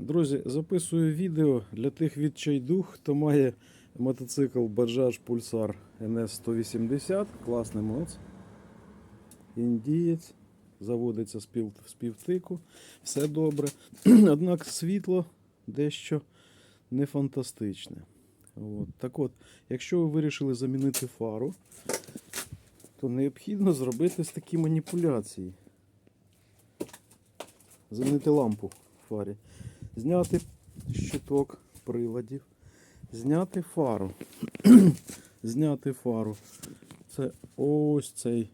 Друзі, записую відео для тих відчайдух, хто має мотоцикл Bajaj Pulsar NS180, класний моц. Індієць, заводиться з пів- півтику, все добре. Однак світло дещо не фантастичне. От. Так от, якщо ви вирішили замінити фару, то необхідно зробити такі маніпуляції. Замінити лампу в фарі. Зняти щиток приладів, зняти фару. зняти фару. Це ось цей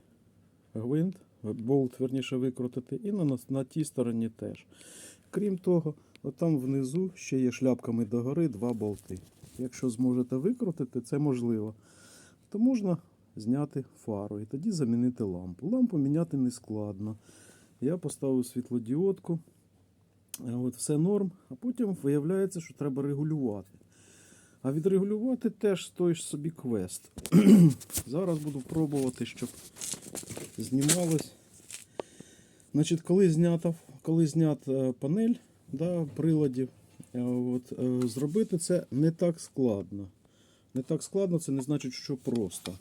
гвинт, болт, верніше викрутити, і на, на тій стороні теж. Крім того, отам внизу ще є шляпками догори два болти. Якщо зможете викрутити, це можливо, то можна зняти фару і тоді замінити лампу. Лампу міняти не складно. Я поставив світлодіодку. Е, От все норм, а потім виявляється, що треба регулювати. А відрегулювати теж той ж собі квест. Зараз буду пробувати, щоб знімалось. Значить, коли знята, коли знята е, панель да, приладів, е, от, зробити це не так складно. Не так складно, це не значить, що просто.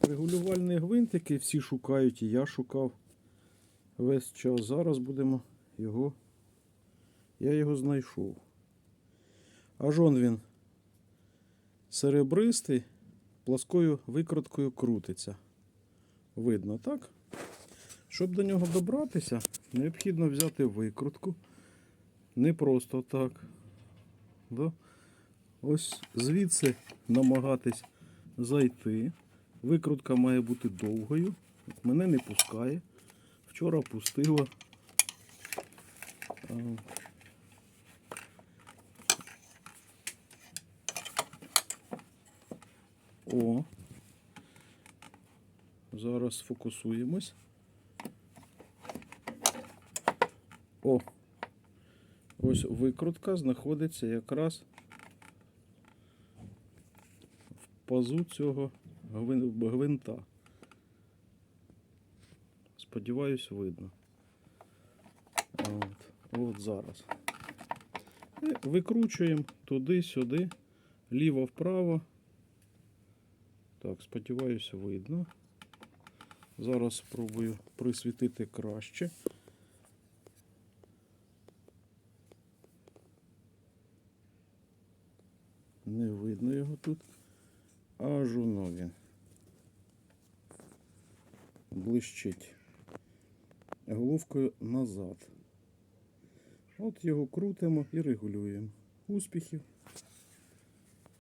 Регулювальний гвинт, який всі шукають, і я шукав весь час. Зараз будемо його. Я його знайшов. Аж он він серебристий, плоскою викруткою крутиться. Видно, так? Щоб до нього добратися, необхідно взяти викрутку. Не просто так. Да? Ось звідси намагатись зайти. Викрутка має бути довгою. Мене не пускає. Вчора пустила. О. Зараз сфокусуємось. О. Ось викрутка знаходиться якраз в пазу цього гвинта. Сподіваюсь, видно. От, от зараз. І викручуємо туди-сюди, ліво-вправо. Так, сподіваюся, видно. Зараз спробую присвітити краще. Не видно його тут. Аж воно він. Блищить. Головкою назад. От його крутимо і регулюємо. Успіхів!